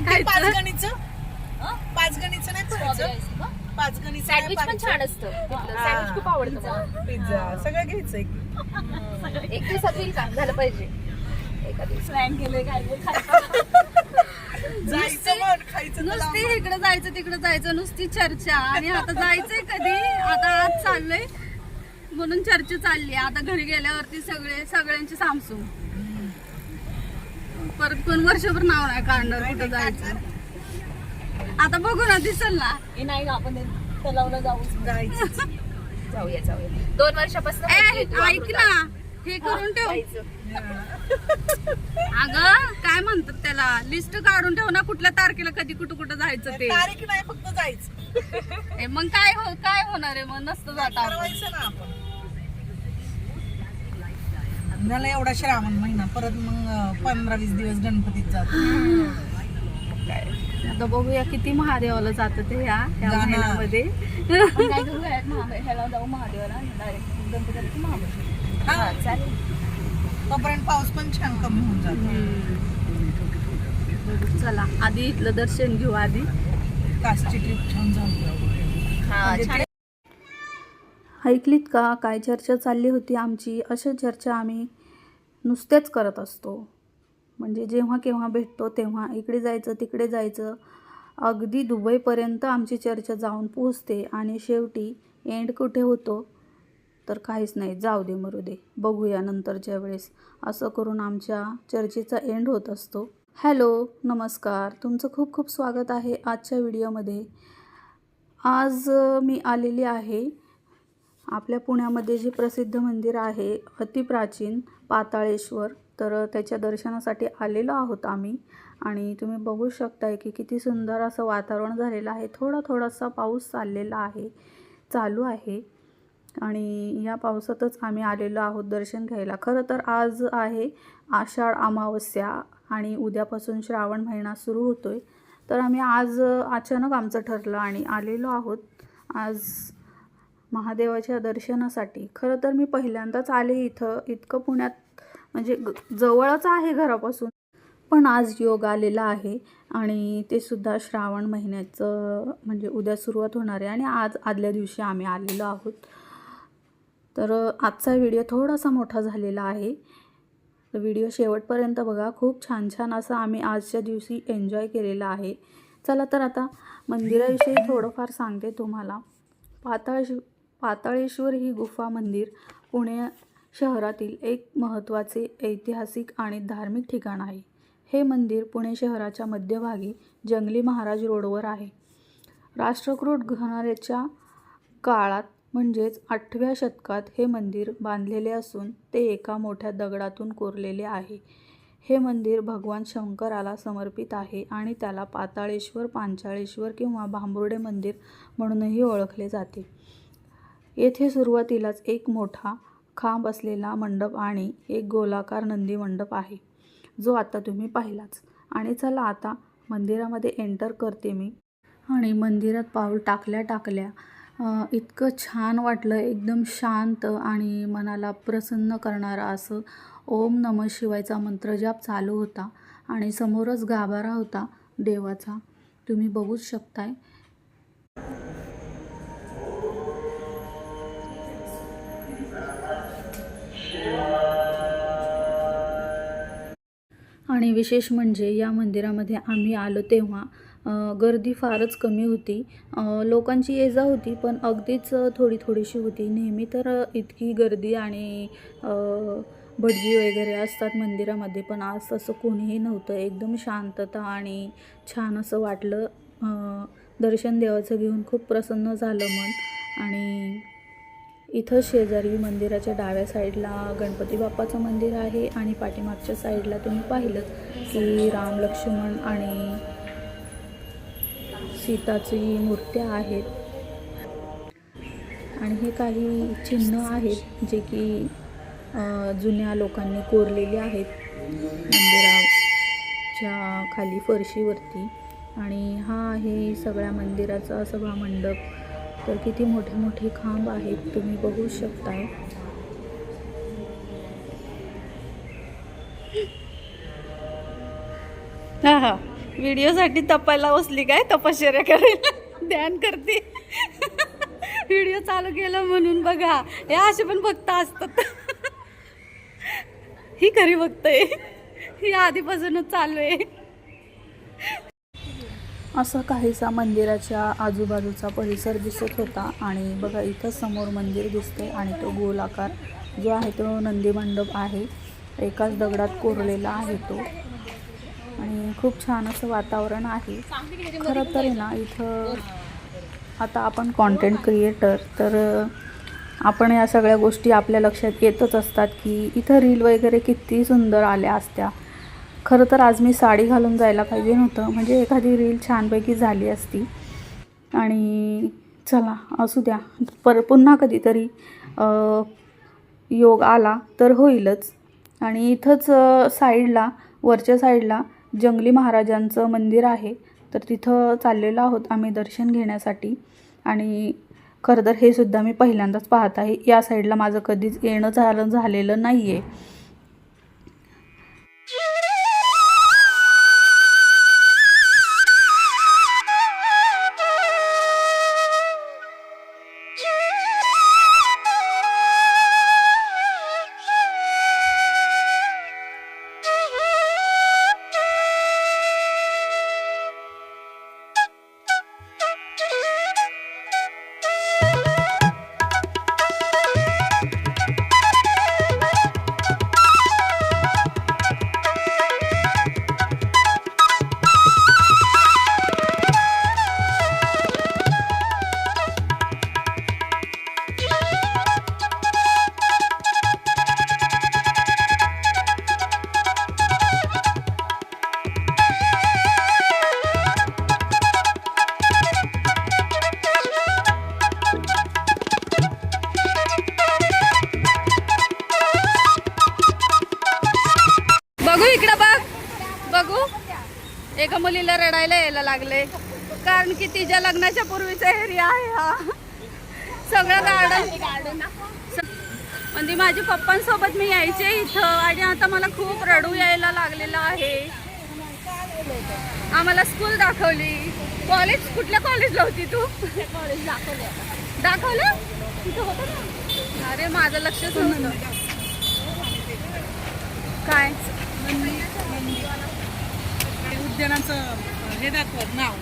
काय मग ते खायचं? पाच गणीचं हं? पाच गणीचं नाही? पाच गणीचं सँडविच पण. छान असतं. सँडविच खूप आवडतं पिझ्झा सगळं घ्यायचंय की एक दिवसात होईल का झालं पाहिजे एका दिवस प्लॅन केलंय काय बोल खायचं. जायचं खायचं नुसती. इकडे जायचं तिकडे जायचं नुसती चर्चा आणि आता जायचंय कधी आता आज चाललंय म्हणून चर्चा चालली आता घरी गेल्यावरती सगळे सगळ्यांची सामसूम परत कोण वर्षभर नाव नाही काढणार कुठं जायचं. आता बघू ना दिसल ना. हे नाही का आपण तलावला जाऊ. जायचं. जाऊया जाऊया. दोन वर्षापासून ए, म्हणतेय तू ऐक अमृता. ना हे करून ठेव. जायचं. अगं काय म्हणतात त्याला? लिस्ट काढून ठेव ना कुठल्या तारखेला कधी कुठं कुठं जायचं ते. तारीख नाही फक्त जायचं. ए, मग काय हो काय होणार आहे? मग नसतं जाता आपण. ठरवायचं ना आपण? झाला एवढा श्रावण महिना परत मग पंधरा वीस दिवस गणपतीत जातो. आता बघूया किती महादेवाला जातं ते ह्या ह्या जाणार. महिन्यामध्ये. आपण काय करू ह्यात महाबळे- ह्याला जाऊ महादेवाला डायरेक्ट गणपती महाबळेश्वर हा. हा, चालेल. तोपर्यंत पाऊस पण छान कमी होऊन जातो. चला आधी इथलं दर्शन घेऊ आधी. कासची ट्रिप छान झाली. हा म्हणजे छान. ऐकलीत का? काय चर्चा चालली होती आमची? अशा चर्चा आम्ही नुसतेच करत असतो. म्हणजे जेव्हा केव्हा भेटतो तेव्हा इकडे जायचं तिकडे जायचं. अगदी दुबईपर्यंत आमची चर्चा जाऊन पोहोचते आणि शेवटी एंड कुठे होतो? तर काहीच नाही. जाऊ दे मरू दे. बघूया नंतरच्या वेळेस. असं करून आमच्या चर्चेचा एंड होत असतो. हॅलो नमस्कार. तुमचं खूप खूप स्वागत आहे आजच्या व्हिडिओमध्ये आज मी आलेली आहे आपल्या पुण्यामध्ये जे प्रसिद्ध मंदिर आहे अतिप्राचीन पाताळेश्वर तर त्याच्या दर्शनासाठी आलेलो आहोत आम्ही. आणि तुम्ही बघू शकताय की किती सुंदर असं वातावरण झालेलं आहे. थोडा थोडासा पाऊस चाललेला आहे चालू आहे. आणि या पावसातच आम्ही आलेलो आहोत दर्शन घ्यायला. खरं तर आज आहे आषाढ अमावस्या आणि उद्यापासून श्रावण महिना सुरू होतोय. तर आम्ही आज अचानक आमचं ठरलं आणि आलेलो आहोत. आज महादेवाच्या दर्शनासाठी. खरं तर मी पहिल्यांदाच आले इथं. इतकं पुण्यात म्हणजे ग- जवळच आहे घरापासून. पण आज योग आलेला आहे आणि ते सुद्धा श्रावण महिन्याचं म्हणजे उद्या सुरुवात होणार आहे आणि आज आदल्या दिवशी आम्ही आलेलो आहोत. तर आजचा व्हिडिओ थोडासा मोठा झालेला आहे. तर व्हिडिओ शेवटपर्यंत बघा. खूप छान छान असं आम्ही आजच्या दिवशी एन्जॉय केलेला आहे. चला तर आता मंदिराविषयी थोडंफार सांगते तुम्हाला. पाताळेश पाताळेश्वर ही गुफा मंदिर पुणे शहरातील एक महत्त्वाचे ऐतिहासिक आणि धार्मिक ठिकाण आहे. हे मंदिर पुणे शहराच्या मध्यभागी जंगली महाराज रोडवर आहे. राष्ट्रकूट घराण्याच्या काळात म्हणजेच आठव्या शतकात हे मंदिर बांधलेले असून ते एका मोठ्या दगडातून कोरलेले आहे. हे मंदिर भगवान शंकराला समर्पित आहे आणि त्याला पाताळेश्वर पांचाळेश्वर किंवा भांबुर्डे मंदिर म्हणूनही ओळखले जाते. येथे सुरुवातीलाच एक मोठा खांब असलेला मंडप आणि एक गोलाकार नंदी मंडप आहे जो आता तुम्ही पाहिलाच. आणि चला आता मंदिरामध्ये एंटर करते मी. आणि मंदिरात पाऊल टाकल्या टाकल्या इतकं छान वाटलं एकदम शांत आणि मनाला प्रसन्न करणारा असं ओम नम शिवायचा मंत्रजाप चालू होता आणि समोरच गाभारा होता देवाचा. तुम्ही बघूच शकताय. आणि विशेष म्हणजे या मंदिरामध्ये आम्ही आलो तेव्हा गर्दी फारच कमी होती. लोकांची ये जा होती पण अगदीच थोडी थोडीशी होती. नेहमी तर इतकी गर्दी आणि भटजी वगैरे असतात मंदिरामध्ये पण आज असं कोणीही नव्हतं. एकदम शांतता आणि छान असं वाटलं. दर्शन देवाचं घेऊन खूप प्रसन्न झालं मन. आणि इथं शेजारी मंदिराच्या डाव्या साईडला गणपती बाप्पाचं मंदिर आहे आणि पाठीमागच्या साईडला तुम्ही पाहिलं की राम लक्ष्मण आणि सीताची मूर्त्या आहेत. आणि हे काही चिन्ह आहेत जे की जुन्या लोकांनी कोरलेले आहेत मंदिराच्या खाली फरशीवरती. आणि हा आहे सगळ्या मंदिराचा सभा मंडप तर किती मोठे मोठे खांब आहेत तुम्ही बघू शकता. हा हा. व्हिडिओसाठी तपायला बसली काय? तपश्चर्या करायला ध्यान करते. व्हिडिओ चालू केलं म्हणून बघा. हे असे पण भक्त असतात. ही खरी भक्त आहे. ही आधीपासूनच चालू आहे. असा काहीसा मंदिराच्या आजूबाजूचा परिसर दिसत होता आणि बघा इथं समोर मंदिर दिसते आणि तो गोलाकार जो आहे तो नंदी मंडप आहे. एकाच दगडात कोरलेला आहे तो. आणि खूप छान असं वातावरण आहे. खरं तर आहे ना इथं आता आपण कॉन्टेंट क्रिएटर तर आपण या सगळ्या गोष्टी आपल्या लक्षात येतच असतात की इथं रील वगैरे किती सुंदर आल्या असत्या. खरं तर आज मी साडी घालून जायला पाहिजे नव्हतं. म्हणजे एखादी रील छानपैकी झाली असती. आणि चला असू द्या. पर पुन्हा कधीतरी योग आला तर होईलच. आणि इथंच साईडला वरच्या साईडला जंगली महाराजांचं मंदिर आहे. तर तिथं चाललेलो आहोत आम्ही दर्शन घेण्यासाठी. आणि खरं तर हे सुद्धा मी पहिल्यांदाच पाहत आहे. या साईडला माझं कधीच येणं झालं झालेलं नाही आहे यायला लागले. कारण की तिच्या लग्नाच्या पूर्वीचा एरिया आहे हा. सगळं गार्डन म्हणजे माझ्या पप्पांसोबत मी यायचे इथं आणि आता मला खूप रडू यायला लागलेलं आहे. आम्हाला स्कूल दाखवली. कॉलेज कुठल्या कॉलेजला होती तू? कॉलेज दाखवलं? दाखवलं तिथं होतं ना? अरे माझं लक्षच नव्हतं. काय? उद्यानाचं हे दाखवत नाव.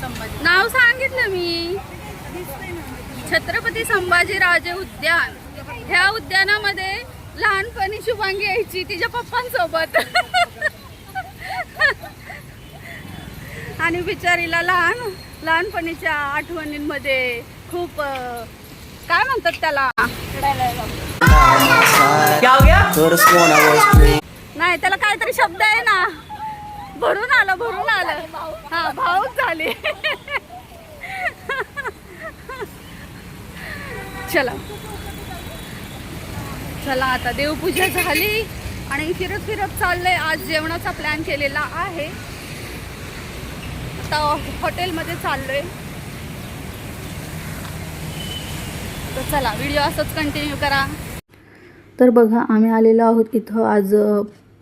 संभाजी. नाव सांगितलं मी. छत्रपती संभाजीराजे उद्यान. ह्या उद्यानामध्ये लहानपणी शुभांगी यायची तिच्या पप्पांसोबत. आणि बिचारीला लहान लहानपणीच्या आठवणींमध्ये खूप काय म्हणतात त्याला. नाही त्याला काहीतरी शब्द आहे ना. भरून आलं भरून आलं. हा भाऊच झाले. चला. चला आता देवपूजा झाली आणि फिरत फिरत चाललंय. आज जेवणाचा प्लॅन केलेला आहे. आता हॉटेलमध्ये चाललोय. तर चला व्हिडिओ असंच कंटिन्यू करा. तर बघा आम्ही आलेलो आहोत इथं आज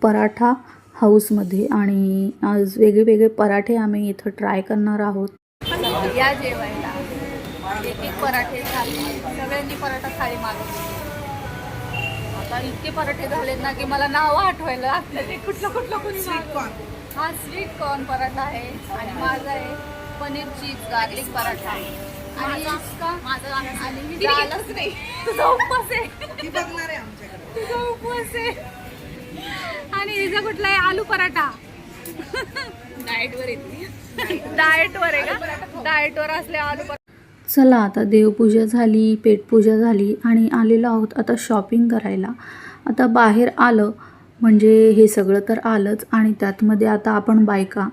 पराठा. हाऊसमध्ये आणि आज वेगळे वेगळे पराठे आम्ही इथं ट्राय करणार आहोत. या जेवायला एक एक पराठे झाले. सगळ्यांनी पराठा थाळी मागवली. आता इतके पराठे झालेत ना की मला नाव आठवायला लागलं. ते कुठलं कुठलं कुठलं स्वीट कॉर्न हा स्वीट कॉर्न पराठा आहे आणि माझा आहे पनीर चीज गार्लिक पराठा. आणि माझं आणि नाही. तुझा उपवास आहे. आहे तुझा उपवास आहे. आणि हिचा कुठला आहे आलू पराठा. डाएटवर येते. डाएटवर आहे का? डाएटवर असले आलू पराठा. चला आता देवपूजा झाली पेटपूजा झाली आणि आलेलो आहोत आता शॉपिंग करायला. आता बाहेर आलं म्हणजे हे सगळं तर आलंच आणि त्यातमध्ये आता आपण बायका.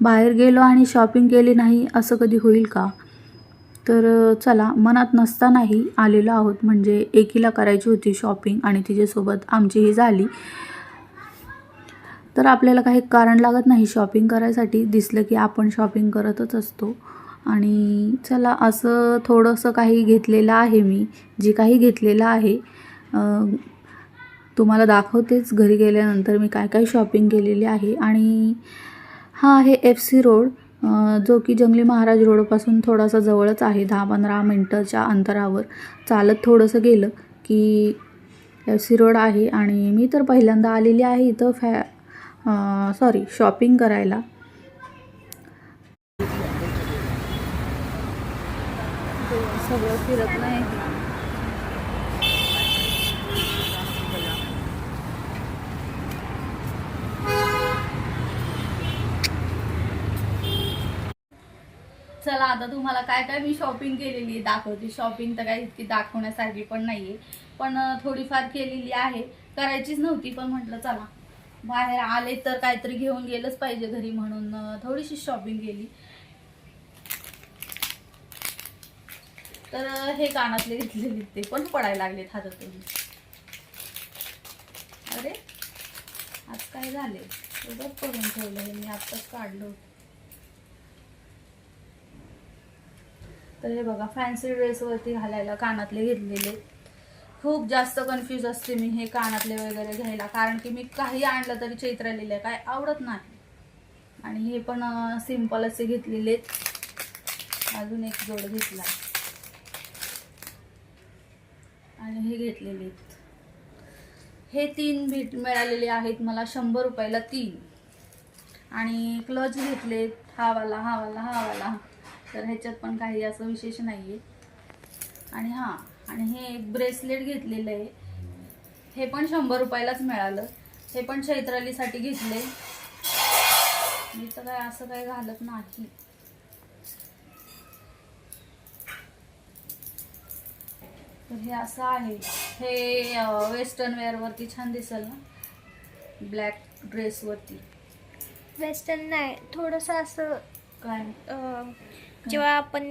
बाहेर गेलो आणि शॉपिंग केली नाही असं कधी होईल का? तर चला मनात नसतानाही आलेलो आहोत म्हणजे एकीला करायची होती शॉपिंग आणि तिच्यासोबत आमचीही झाली. तर आपल्याला काही कारण लागत नाही शॉपिंग करायसाठी. दिसलं की आपण शॉपिंग करतच असतो. आणि चला असं थोडंसं काही घेतलेलं आहे मी. जे काही घेतलेलं आहे तुम्हाला दाखवतेच. घरी गेल्यानंतर मी काय काय शॉपिंग केलेली आहे. आणि हा आहे एफ सी रोड जो की जंगली महाराज रोडपासून थोडासा जवळच आहे. दहा पंधरा मिनटाच्या अंतरावर. चालत थोडंसं गेलं की एफ सी रोड आहे. आणि मी तर पहिल्यांदा आलेली आहे इथं फॅ सॉरी शॉपिंग करायला. सगळं फिरत नाही. चला आता तुम्हाला काय काय मी शॉपिंग केलेली आहे दाखवते. शॉपिंग तर काही इतकी दाखवण्यासारखी पण नाहीये. पण थोडीफार केलेली आहे. करायचीच नव्हती पण म्हटलं चला. बाहेर आले तर काहीतरी घेऊन गेलंच पाहिजे घरी म्हणून. थोडीशी शॉपिंग केली. तर हे कानातले घेतलेले ते पण पडायला लागलेत हातातून. अरे आज काय झाले? उगाच करून ठेवलं हे मी आत्ताच काढलं तर हे बघा फॅन्सी ड्रेसवरती घालायला कानातले घेतलेले. खूप जास्त कन्फ्यूज असते मी हे कानातले वगैरे घ्यायला. कारण की मी काही आणलं तरी चैत्रलेलं काय आवडत नाही. आणि हे पण सिंपल असे घेतलेले अजून एक जोड घेतला. आणि हे घेतलेले आहेत. हे तीन भेट मिळालेले आहेत मला शंभर रुपयाला तीन. आणि क्लच घेतले हा हावाला हावाला हा तर ह्याच्यात पण काही असं विशेष नाही आहे आणि हां आणि हे एक ब्रेसलेट घेतलेलं आहे. हे पण शंभर रुपयालाच मिळालं. हे पण चैत्रालीसाठी घेतले. मी तर काय असं काही घालत नाही. तर हे असं आहे. हे वेस्टर्न वेअरवरती छान दिसेल ना. ब्लॅक ड्रेसवरती वेस्टर्न नाही. थोडंसं असं काय? जेव्हा आपण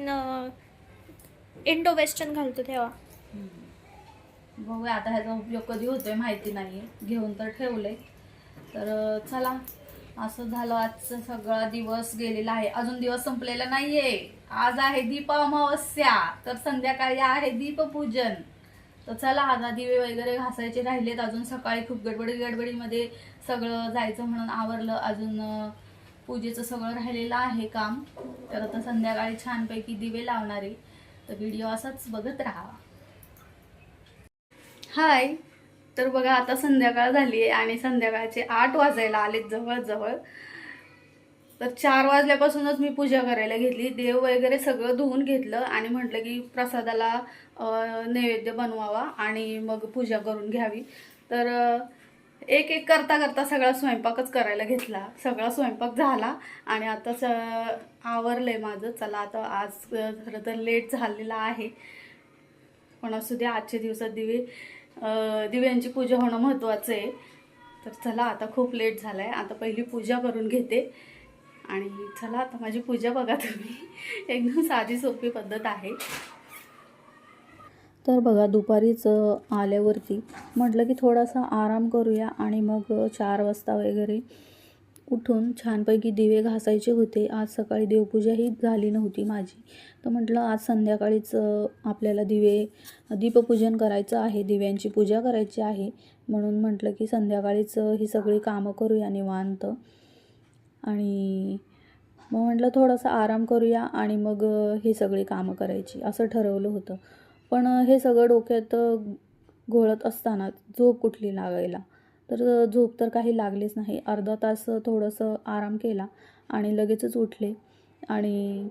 इंडो वेस्टर्न घालतो तेव्हा. बघूया आता ह्याचा उपयोग कधी होतोय माहिती नाही घेऊन तर ठेवले तर चला. असं झालं आजचा सगळा दिवस गेलेला आहे. अजून दिवस संपलेला नाहीये. आज आहे दीप अमावस्या. तर संध्याकाळी आहे दीपपूजन. तर चला आता दिवे वगैरे घासायचे राहिलेत. अजून सकाळी खूप गडबडी गडबडीमध्ये सगळं जायचं म्हणून आवरलं. अजून पूजेचं सगळं राहिलेलं आहे काम. तर आता संध्याकाळी छानपैकी दिवे लावणारे. तर व्हिडिओ असाच बघत राहा. हाय. तर बघा आता संध्याकाळ झाली आहे आणि संध्याकाळचे आठ वाजायला आलेत जवळजवळ. तर चार वाजल्यापासूनच मी पूजा करायला घेतली. देव वगैरे सगळं धुवून घेतलं आणि म्हटलं की प्रसादाला नैवेद्य बनवावा आणि मग पूजा करून घ्यावी. तर एक एक करता करता सगळा स्वयंपाकच करायला घेतला. सगळा स्वयंपाक झाला आणि आता स आवरलंय माझं. चला आता आज खरं तर लेट झालेला आहे. पण असू दे आजच्या दिवसात दिवे दिव्यांची पूजा होणं महत्त्वाचं आहे. तर चला आता खूप लेट झालं आहे आता पहिली पूजा करून घेते. आणि चला आता माझी पूजा बघा तुम्ही. एकदम साधी सोपी पद्धत आहे. तर बघा दुपारीच आल्यावरती म्हटलं की थोडासा आराम करूया आणि मग चार वाजता वगैरे उठून छानपैकी दिवे घासायचे होते. आज सकाळी देवपूजाही झाली नव्हती माझी. तर म्हटलं आज संध्याकाळीच आपल्याला दिवे दीपपूजन करायचं आहे. दिव्यांची पूजा करायची आहे. म्हणून म्हटलं की संध्याकाळीच ही सगळी कामं करूया निवांत. आणि मग म्हटलं थोडासा आराम करूया आणि मग ही सगळी कामं करायची. असं ठरवलं होतं. पण हे सगळं डोक्यात घोळत असताना झोप कुठली लागायला? तर झोप तर काही लागलीच नाही. अर्धा तास थोडंसं आराम केला आणि लगेचच उठले आणि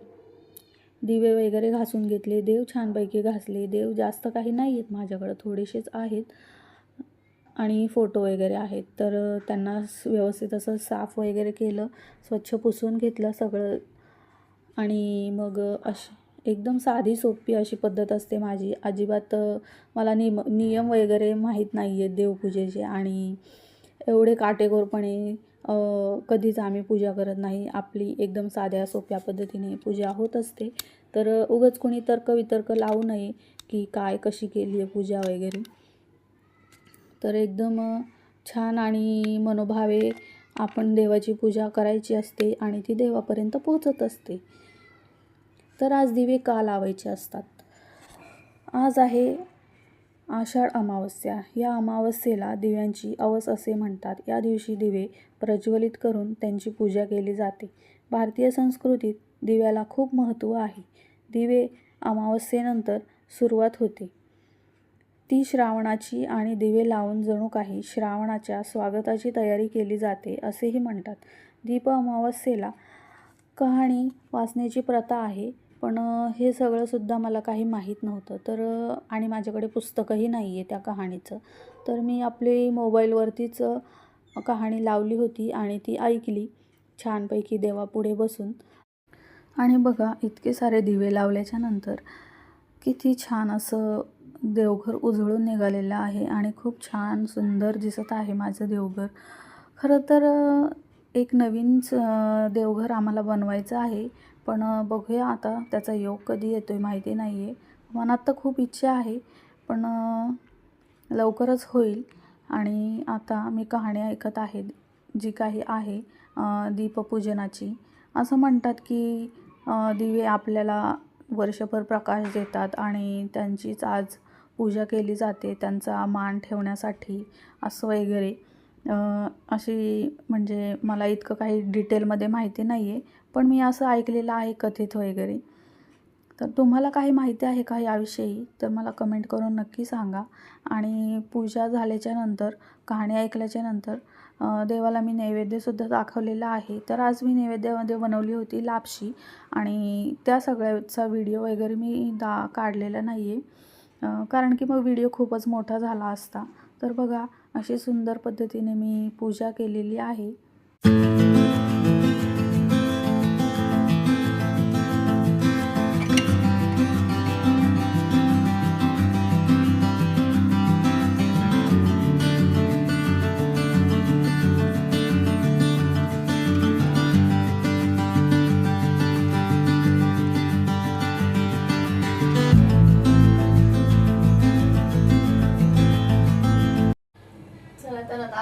दिवे वगैरे घासून घेतले. देव छानपैकी घासले. देव जास्त काही नाही आहेत माझ्याकडं. थोडेसेच आहेत आणि फोटो वगैरे आहेत. तर त्यांना व्यवस्थित असं साफ वगैरे केलं स्वच्छ पुसून घेतलं सगळं आणि मग अ, अशी एकदम साधी सोपी अशी पद्धत असते माझी. अजिबात मला नियम नियम वगैरे माहीत नाही आहेत देवपूजेचे आणि एवढे काटेकोरपणे कधीच आम्ही पूजा करत नाही. आपली एकदम साध्या सोप्या पद्धतीने पूजा होत असते. तर उगच उगाच कोणी तर्कवितर्क लावू नये की काय कशी केली आहे पूजा वगैरे. तर एकदम छान आणि मनोभावे आपण देवाची पूजा करायची असते आणि ती देवापर्यंत पोहोचत असते. तर आज दिवे का लावायचे असतात? आज आहे आषाढ अमावस्या. या अमावस्येला दिव्यांची अवस असे म्हणतात. या दिवशी दिवे प्रज्वलित करून त्यांची पूजा केली जाते. भारतीय संस्कृतीत दिव्याला खूप महत्त्व आहे. दिवे अमावस्येनंतर सुरुवात होते. ती श्रावणाची आणि दिवे लावून जणू काही श्रावणाच्या स्वागताची तयारी केली जाते असेही म्हणतात. दीप अमावस्येला कहाणी वाचण्याची प्रथा आहे. पण हे सगळंसुद्धा मला काही माहीत नव्हतं. तर आणि माझ्याकडे पुस्तकही नाही आहे त्या कहाणीचं. तर मी आपली मोबाईलवरतीच कहाणी लावली होती आणि ती ऐकली. छानपैकी देवापुढे बसून. आणि बघा इतके सारे दिवे लावल्याच्या नंतर किती छान असं देवघर उजळून निघालेलं आहे आणि खूप छान सुंदर दिसत आहे माझं देवघर. खरं तर एक नवीन देवघर आम्हाला बनवायचं आहे. पण बघूया आता त्याचा योग कधी येतो आहे माहिती नाही आहे मनात तर खूप इच्छा आहे पण लवकरच होईल. आणि आता मी कहाणी ऐकत आहे जी काही आहे दीपपूजनाची. असं म्हणतात की दिवे आपल्याला वर्षभर प्रकाश देतात आणि त्यांचीच आज पूजा केली जाते त्यांचा मान ठेवण्यासाठी असं वगैरे. अशी म्हणजे मला इतकं काही डिटेलमध्ये माहिती नाही आहे पण मी असं ऐकलेलं आहे कथित वगैरे. तर तुम्हाला काही माहिती आहे का याविषयी? तर मला कमेंट करून नक्की सांगा. आणि पूजा झाल्याच्यानंतर कहाणी ऐकल्याच्या नंतर देवाला मी नैवेद्यसुद्धा दाखवलेला आहे. तर आज मी नैवेद्यामध्ये बनवली होती लापशी आणि त्या सगळ्याचा व्हिडिओ वगैरे मी दा काढलेला नाही आहे कारण की मग व्हिडिओ खूपच मोठा झाला असता. तर बघा अशी सुंदर पद्धतीने मी पूजा केलेली आहे.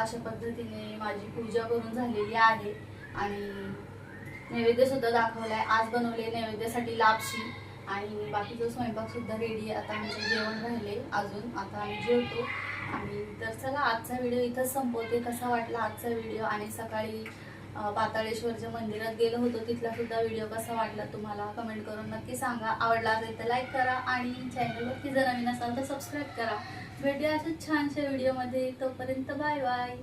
अशा पद्धतीने माझी पूजा करून झालेली आहे. आणि नैवेद्य सुद्धा दाखवलाय. आज बनवले नैवेद्यासाठी लापशी. आणि बाकीचं स्वयंपाक सुद्धा रेडी आहे. आता म्हणजे जेवण राहिले अजून. आता आम्ही जेवतो. आणि तर चला आजचा व्हिडिओ इथंच संपवते. कसा वाटला आजचा व्हिडिओ आणि सकाळी पाताळेश्वरच्या मंदिरात गेलो होतो. तिथला सुद्धा व्हिडिओ कसा वाटला तुम्हाला? कमेंट करून नक्की सांगा. आवडला असेल तर लाईक करा. आणि चॅनलवरती जर नवीन असाल तर सबस्क्राईब करा. भेटूया असंच छानशा व्हिडिओमध्ये तोपर्यंत बाय बाय